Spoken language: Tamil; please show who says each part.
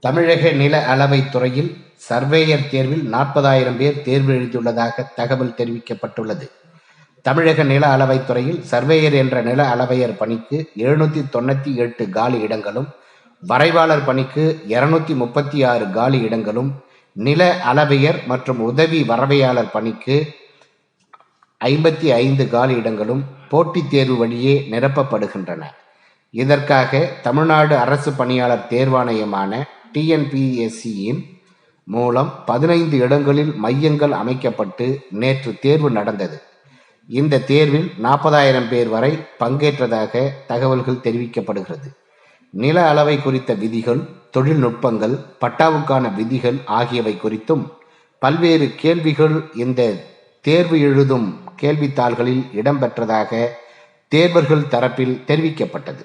Speaker 1: தமிழக நில அளவைத் துறையில் சர்வேயர் தேர்வில் நாற்பதாயிரம் பேர் தேர்வு எழுதியுள்ளதாக தகவல் தெரிவிக்கப்பட்டுள்ளது. தமிழக நில அளவைத் துறையில் சர்வேயர் என்ற நில அளவையர் பணிக்கு எழுநூற்றி தொண்ணூற்றி எட்டு காலி இடங்களும் வரைவாளர் பணிக்கு இருநூத்தி முப்பத்தி ஆறு காலி இடங்களும் நில அளவையர் மற்றும் உதவி வரவையாளர் பணிக்கு ஐம்பத்தி ஐந்து காலி இடங்களும் போட்டித் தேர்வு வழியே நிரப்பப்படுகின்றன. இதற்காக தமிழ்நாடு அரசு பணியாளர் தேர்வாணையமான டிஎன்பிஎஸ்சியின் மூலம் பதினைந்து இடங்களில் மையங்கள் அமைக்கப்பட்டு நேற்று தேர்வு நடந்தது. இந்த தேர்வில் நாற்பதாயிரம் பேர் வரை பங்கேற்றதாக தகவல்கள் தெரிவிக்கப்படுகிறது. நில அளவை குறித்த விதிகள் தொழில்நுட்பங்கள் பட்டாவுக்கான விதிகள் ஆகியவை குறித்தும் பல்வேறு கேள்விகள் இந்த தேர்வு எழுதும் கேள்வித்தாள்களில் இடம்பெற்றதாக தேர்வர்கள் தரப்பில் தெரிவிக்கப்பட்டது.